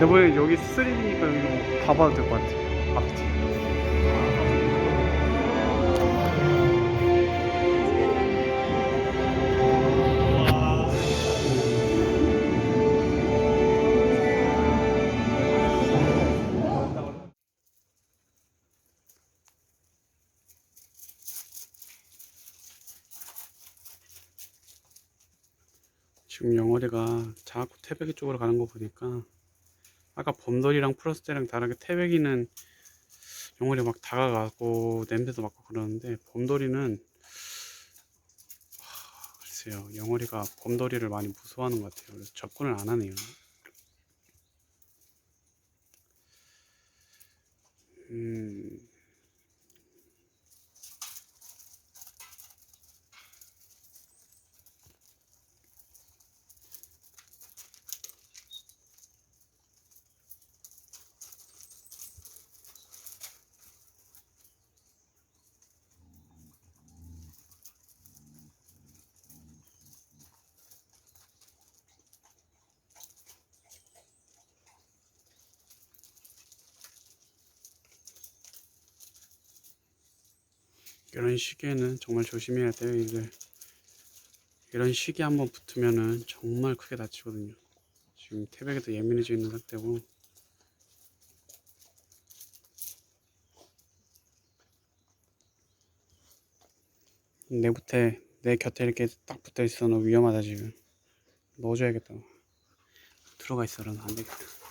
내가 여기 3D니까 여기 뭐다 봐도 될 것 같아. 앞뒤. 지금 영월이가 자꾸 태백이 쪽으로 가는 거 보니까 아까 범돌이랑 풀었을 때랑 다르게 태백이는 영월이 막 다가가고 냄새도 맡고 그러는데 범돌이는 하, 글쎄요. 영월이가 범돌이를 많이 무서워하는 것 같아요. 그래서 접근을 안 하네요. 음 이런 시기에는 정말 조심해야 돼요 이들. 이런 시기 한번 붙으면은 정말 크게 다치거든요. 지금 태백에도 예민해져 있는 상태고. 내 곁에 내 곁에 이렇게 딱 붙어 있어 너 위험하다 지금. 넣어줘야겠다. 들어가 있어라 너안 되겠다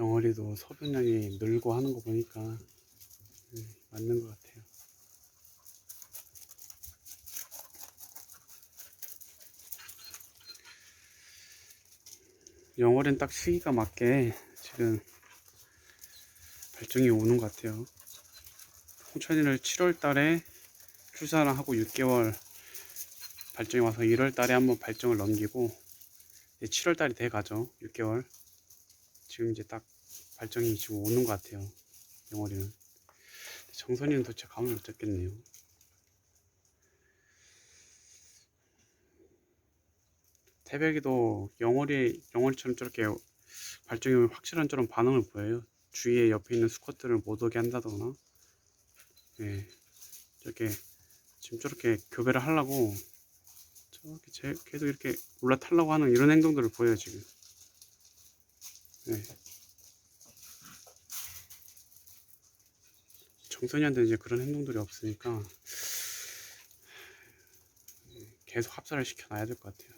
영월이도 소변량이 늘고 하는 거 보니까 음, 맞는 것 같아요. 영월은 딱 시기가 맞게 지금 발정이 오는 것 같아요. 홍천이를 7월 달에 출산을 하고 6개월 발정이 와서 1월 달에 한번 발정을 넘기고 7월 달이 돼 가죠. 6개월. 지금 이제 딱 발정이 지금 오는 것 같아요. 영월이는. 정선이는 도대체 감을 못 잡겠네요. 태백이도 영월이, 영월처럼 저렇게 발정이 오면 확실한 저런 반응을 보여요. 주위에 옆에 있는 수컷들을 못 오게 한다거나, 예. 저렇게, 지금 저렇게 교배를 하려고, 저렇게 제, 계속 이렇게 올라타려고 하는 이런 행동들을 보여요, 지금. 네. 정선이한테 이제 그런 행동들이 없으니까 계속 합사를 시켜놔야 될 것 같아요.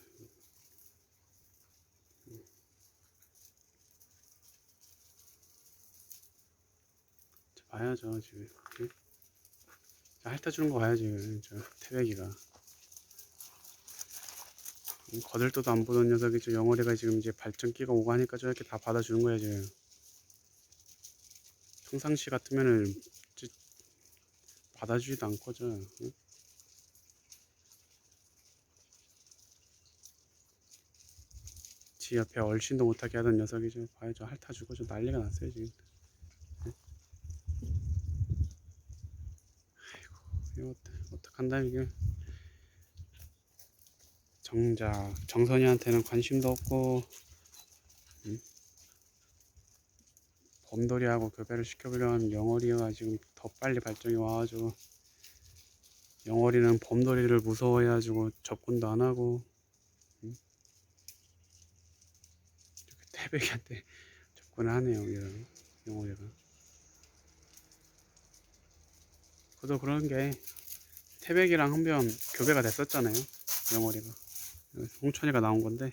자, 봐야죠 지금. 응? 자, 핥아주는 거 봐야지 저 태백이가. 음, 거들떠도 안 보던 녀석이 저 영어리가 지금 이제 발전기가 오고 하니까 저렇게 다 받아주는 거야 지금 평상시 같으면은 저 받아주지도 않고 저 응? 지 옆에 얼씬도 못하게 하던 녀석이 저 봐요 저 핥아주고 저 난리가 났어요 지금 응? 아이고 이거 어떡- 어떡한다 이게 정작 정선이한테는 관심도 없고 음? 곰돌이하고 교배를 시켜보려면 영어리가 지금 더 빨리 발정이 와가지고 영어리는 범돌이를 무서워해가지고 접근도 안 하고 응? 이렇게 태백이한테 접근을 하네요 이런 영어리가 그도 그런 게 태백이랑 한번 교배가 됐었잖아요 영어리가 홍천이가 나온 건데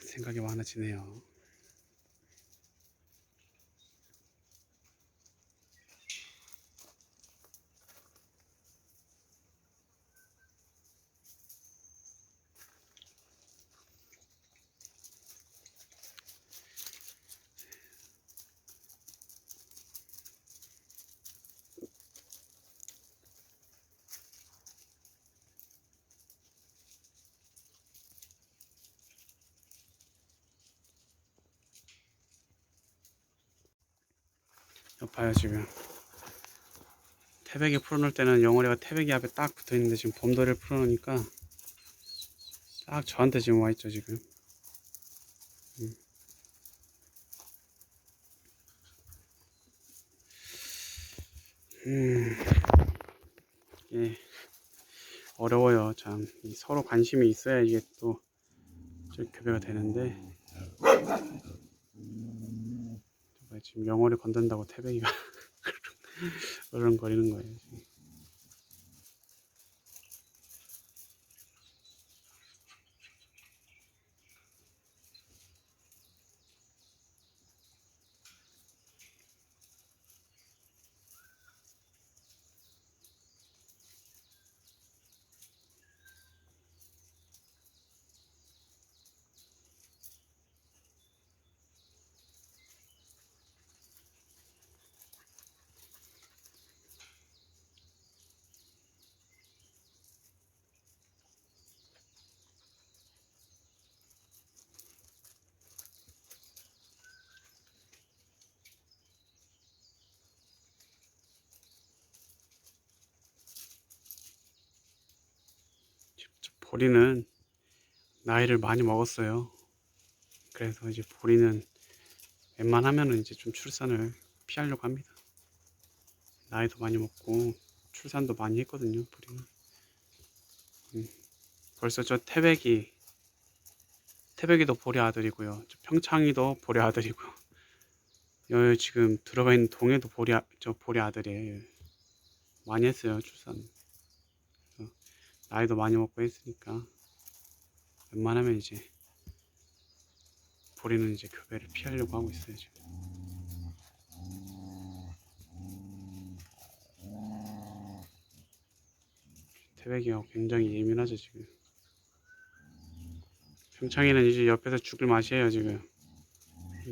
생각이 많아지네요. 봐요 지금. 태백이 풀어놓을 때는 영어리가 태백이 앞에 딱 붙어있는데 지금 봄돌이를 풀어놓으니까 딱 저한테 지금 와있죠 지금. 음. 음. 이게 어려워요 참. 이 서로 관심이 있어야 이게 또좀 교배가 되는데 지금 영어를 건든다고 태백이가 어른거리는 거예요. 지금. 보리는 나이를 많이 먹었어요. 그래서 이제 보리는 웬만하면은 이제 좀 출산을 피하려고 합니다. 나이도 많이 먹고 출산도 많이 했거든요. 보리는. 음, 벌써 저 태백이 태백이도 보리 아들이고요. 저 평창이도 보리 아들이고요. 여기 지금 들어가 있는 동해도 보리 아, 저 보리 아들이에요. 많이 했어요 출산. 나이도 많이 먹고 했으니까 웬만하면 이제 보리는 이제 교배를 피하려고 하고 있어요 지금. 태백이가 굉장히 예민하죠 지금. 평창이는 이제 옆에서 죽을 맛이에요 지금.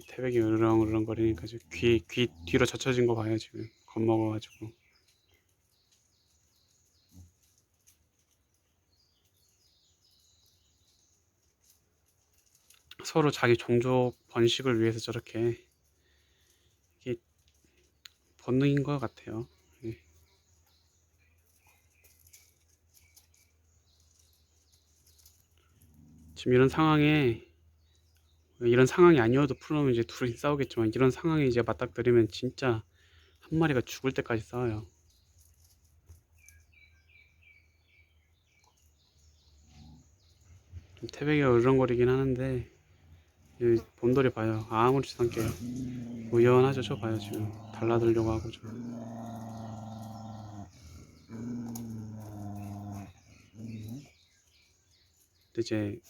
태백이 으르렁으르렁 거리니까 귀, 귀 뒤로 젖혀진 거 봐요 지금. 겁먹어가지고. 서로 자기 종족 번식을 위해서 저렇게 이게 본능인 것 같아요. 예. 지금 이런 상황에 이런 상황이 아니어도 풀어놓으면 이제 둘이 싸우겠지만 이런 상황에 이제 맞닥뜨리면 진짜 한 마리가 죽을 때까지 싸워요. 좀 태백이가 으르렁거리긴 하는데 이 봄돌이 봐요. 아무리 상게요. 우연하죠, 저 봐요 지금 달라들려고 하고 좀. 근데 이제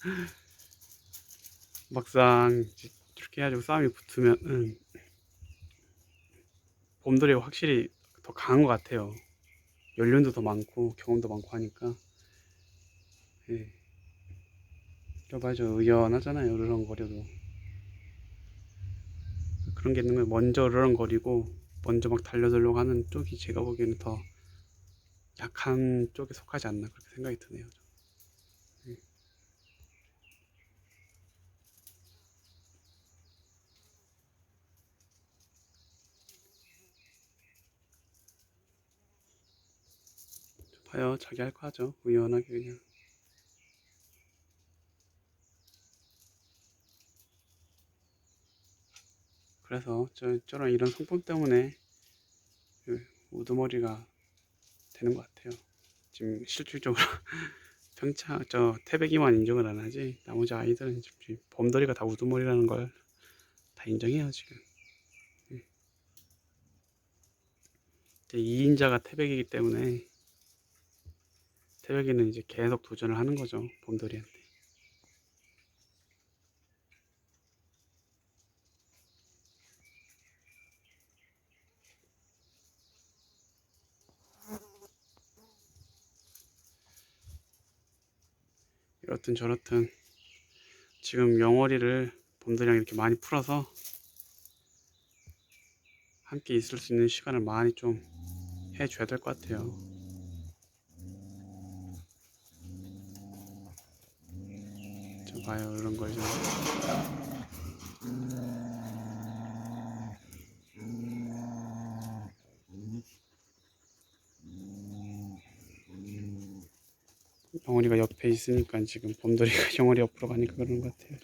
막상 이렇게 해가지고 싸움이 붙으면은 봄돌이가 확실히 더 강한 것 같아요. 연륜도 더 많고 경험도 많고 하니까. 예. 저 맞아 의연하잖아요 으르렁거려도. 그런 게 있는 거예요. 먼저 으르렁거리고 먼저 막 달려들려고 하는 쪽이 제가 보기에는 더 약한 쪽에 속하지 않나 그렇게 생각이 드네요 네. 봐요. 자기 할 거 하죠. 의연하게 그냥 그래서 저, 저런 이런 성품 때문에 그 우두머리가 되는 것 같아요. 지금 실질적으로 평차 저 태백이만 인정을 안 하지 나머지 아이들은 지금 범더리가 다 우두머리라는 걸 다 인정해요 지금. 예. 이제 2인자가 태백이기 때문에 태백이는 이제 계속 도전을 하는 거죠 범더리한테. 이렇든 저렇든 지금 영월이를 봄들이랑 이렇게 많이 풀어서 함께 있을 수 있는 시간을 많이 좀 해줘야 될 것 같아요. 저 봐요 이런 걸 좀. 영월이가 옆에 있으니까 지금 봄돌이가 영월이 옆으로 가니까 그러는 것 같아요.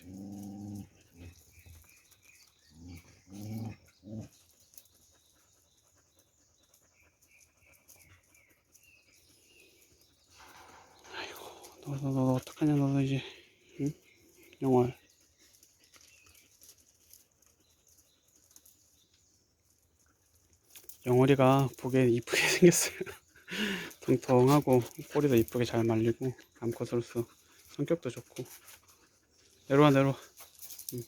아이고, 너, 너, 너, 너 어떡하냐, 너도 이제, 응? 영월. 영월이가 보기에 이쁘게 생겼어요. 통통하고 꼬리도 이쁘게 잘 말리고 암컷으로서 성격도 좋고 내려와 내려와 응.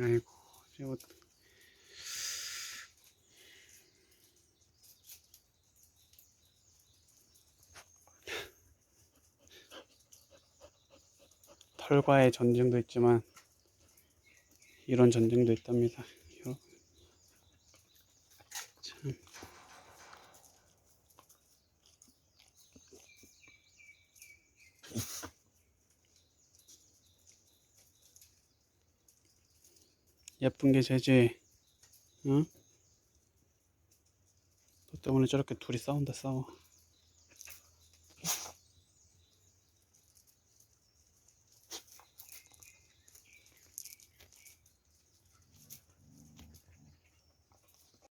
아이고 이제 어 털과의 전쟁도 있지만 이런 전쟁도 있답니다. 요- 참. 예쁜 게 제지, 응? 너 때문에 저렇게 둘이 싸운다 싸워.